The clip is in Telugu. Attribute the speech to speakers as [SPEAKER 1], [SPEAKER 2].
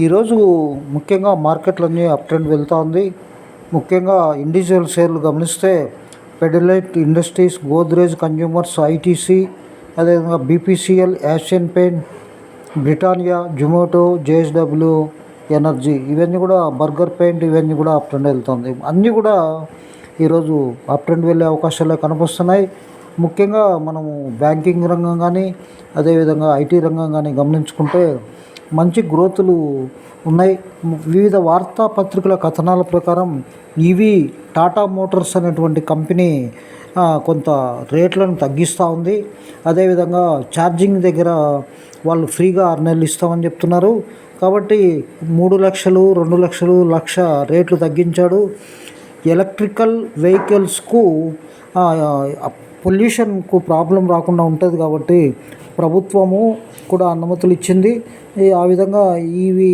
[SPEAKER 1] ఈరోజు ముఖ్యంగా మార్కెట్లన్నీ అప్ ట్రెండ్ వెళ్తూ ఉంది ముఖ్యంగా ఇండివిజువల్ షేర్లు గమనిస్తే పెడిలైట్ ఇండస్ట్రీస్ గోద్రేజ్ కన్జ్యూమర్స్ ఐటీసీ అదేవిధంగా బీపీసీఎల్ యాషియన్ పెయింట్ బ్రిటానియా జొమాటో జేఎస్డబ్ల్యూ ఎనర్జీ ఇవన్నీ కూడా బర్గర్ పెయింట్ ఇవన్నీ కూడా అప్ ట్రెండ్ వెళ్తుంది. అన్నీ కూడా ఈరోజు అప్ ట్రెండ్ వెళ్ళే అవకాశాలే కనిపిస్తున్నాయి. ముఖ్యంగా మనము బ్యాంకింగ్ రంగం కానీ అదేవిధంగా ఐటీ రంగం కానీ గమనించుకుంటే మంచి గ్రోతులు ఉన్నాయి. వివిధ వార్తాపత్రికల కథనాల ప్రకారం ఇవి టాటా మోటార్స్ అనేటువంటి కంపెనీ కొంత రేట్లను తగ్గిస్తూ ఉంది. అదేవిధంగా ఛార్జింగ్ దగ్గర వాళ్ళు ఫ్రీగా ఆరు నెలలు ఇస్తామని చెప్తున్నారు. కాబట్టి మూడు లక్షలు రెండు లక్షలు లక్ష రేట్లు తగ్గించాడు. ఎలక్ట్రికల్ వెహికల్స్కు పొల్యూషన్కు ప్రాబ్లం రాకుండా ఉంటుంది కాబట్టి ప్రభుత్వము కూడా అనుమతులు ఇచ్చింది. ఆ విధంగా ఇవి